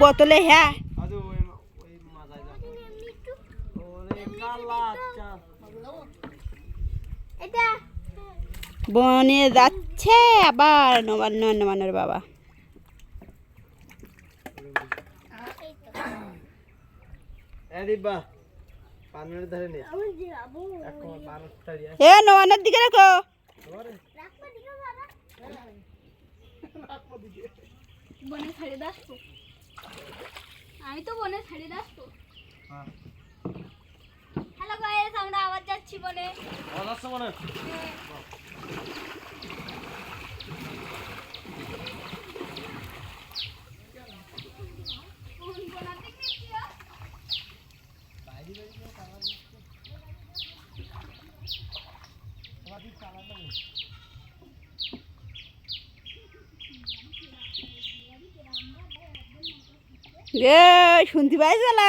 বোতলে হ্যাঁ। আদু ওই ওই মাথায় যা। ওরে কালা আচ্ছা। বনে যাচ্ছে আবার নবান্ন নবান্নর বাবা। এ নবান্নের দিকে রাখো। বনে ছাড়ে দাসতো আমি তো বনে ছাড়ে দাস তো। হ্যাঁ। হ্যালো গাইস আমরা আবার যাচ্ছি বনে। অজাস মনে এ শুনতে পাই চলো